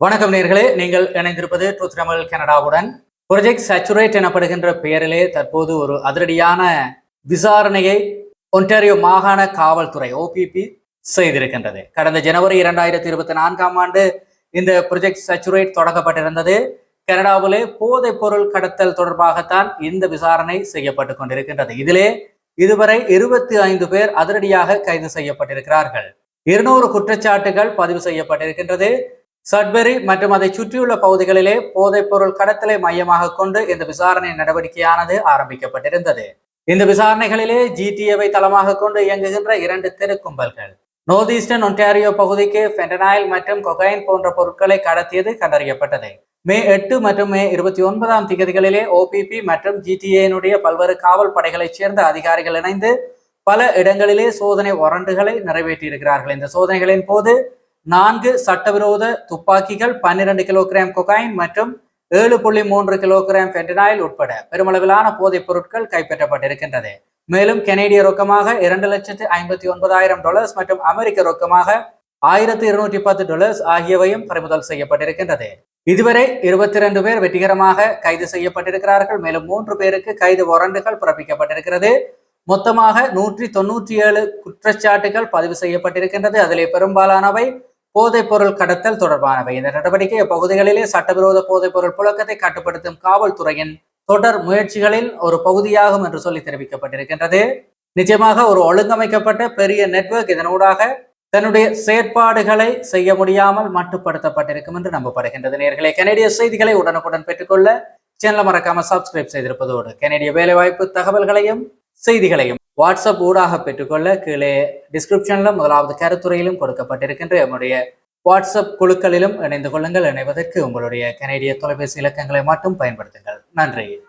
வணக்கம் நேர்களே. நீங்கள் இணைந்திருப்பது ட்ரூத் தமிழ் கனடாவுடன். ப்ரொஜெக்ட் சேச்சுரேட் எனப்படுகின்ற பெயரிலே தற்போது ஒரு அதிரடியான விசாரணையை ஒன்டாரியோ மாகாண காவல்துறை ஓபிபி செய்திருக்கின்றது. கடந்த ஜனவரி இரண்டாயிரத்தி இருபத்தி நான்காம் ஆண்டு இந்த ப்ரொஜெக்ட் சேச்சுரேட் தொடங்கப்பட்டிருந்தது. கனடாவிலே போதைப் பொருள் கடத்தல் தொடர்பாகத்தான் இந்த விசாரணை செய்யப்பட்டு கொண்டிருக்கின்றது. இதிலே இதுவரை இருபத்தி ஐந்து பேர் அதிரடியாக கைது செய்யப்பட்டிருக்கிறார்கள். இருநூறு குற்றச்சாட்டுகள் பதிவு செய்யப்பட்டிருக்கின்றது. சட்பெரி மற்றும் அதை சுற்றியுள்ள பகுதிகளிலே போதைப்பொருள் கடத்தலை மையமாக கொண்டு இந்த விசாரணை நடவடிக்கையானது ஆரம்பிக்கப்பட்டிருந்தது. இந்த விசாரணைகளிலே ஜிடிஏவை தளமாக கொண்டு இயங்குகின்ற இரண்டு தெருக்கும்பல்கள். நோர்த் ஈஸ்டர்ன் ஒன்டாரியோ பகுதிக்கு ஃபென்டனாயில் மற்றும் கொகைன் போன்ற பொருட்களை கடத்தியது கண்டறியப்பட்டது. மே எட்டு மற்றும் மே இருபத்தி ஒன்பதாம் திகதிகளிலே ஓபிபி மற்றும் ஜிடிஏனுடைய பல்வேறு காவல் படைகளைச் சேர்ந்த அதிகாரிகள் இணைந்து பல இடங்களிலே சோதனை வரண்டுகளை நிறைவேற்றியிருக்கிறார்கள். இந்த சோதனைகளின் போது நான்கு சட்டவிரோத துப்பாக்கிகள் பன்னிரண்டு கிலோகிராம் கொகைன் மற்றும் ஏழு புள்ளி மூன்று கிலோகிராம் ஃபென்டனாயில் உட்பட பெருமளவிலான போதைப் பொருட்கள் கைப்பற்றப்பட்டிருக்கின்றது. மேலும் கெனேடிய ரொக்கமாக இரண்டு லட்சத்து ஐம்பத்தி ஒன்பதாயிரம் டாலர்ஸ் மற்றும் அமெரிக்க ரொக்கமாக ஆயிரத்தி இருநூற்றி பத்து டாலர்ஸ் ஆகியவையும் பறிமுதல் செய்யப்பட்டிருக்கின்றது. இதுவரை இருபத்தி ரெண்டு பேர் வெற்றிகரமாக கைது செய்யப்பட்டிருக்கிறார்கள். மேலும் மூன்று பேருக்கு கைது வாரண்டுகள் பிறப்பிக்கப்பட்டிருக்கிறது. மொத்தமாக நூற்றி தொன்னூற்றி ஏழு குற்றச்சாட்டுகள் பதிவு செய்யப்பட்டிருக்கின்றது. அதிலே பெரும்பாலானவை போதைப் பொருள் கடத்தல் தொடர்பானவை. இந்த நடவடிக்கை பகுதிகளிலே சட்டவிரோத போதைப் பொருள் புழக்கத்தை கட்டுப்படுத்தும் காவல்துறையின் தொடர் முயற்சிகளில் ஒரு பகுதியாகும் என்று சொல்லி தெரிவிக்கப்பட்டிருக்கின்றது. நிச்சயமாக ஒரு ஒழுங்கமைக்கப்பட்ட பெரிய நெட்வொர்க் இதனூடாக தன்னுடைய செயற்பாடுகளை செய்ய முடியாமல் மட்டுப்படுத்தப்பட்டிருக்கும் என்று நம்பப்படுகின்றது. நேர்களை கனேடிய செய்திகளை உடனுக்குடன் பெற்றுக்கொள்ள சேனலை மறக்காம சப்ஸ்கிரைப் செய்திருப்பதோடு. கனேடிய வேலைவாய்ப்பு தகவல்களையும் செய்திகளையும் வாட்ஸ்அப் ஊடாக பெற்றுக்கொள்ள கீழே டிஸ்கிரிப்ஷன்ல முதலாவது கருத்துறையிலும் கொடுக்கப்பட்டிருக்கின்ற நம்முடைய வாட்ஸ்அப் குழுக்களிலும் இணைந்து கொள்ளுங்கள். இணைவதற்கு உங்களுடைய கனேடிய தொலைபேசி இலக்கங்களை மட்டும் பயன்படுத்துங்கள். நன்றி.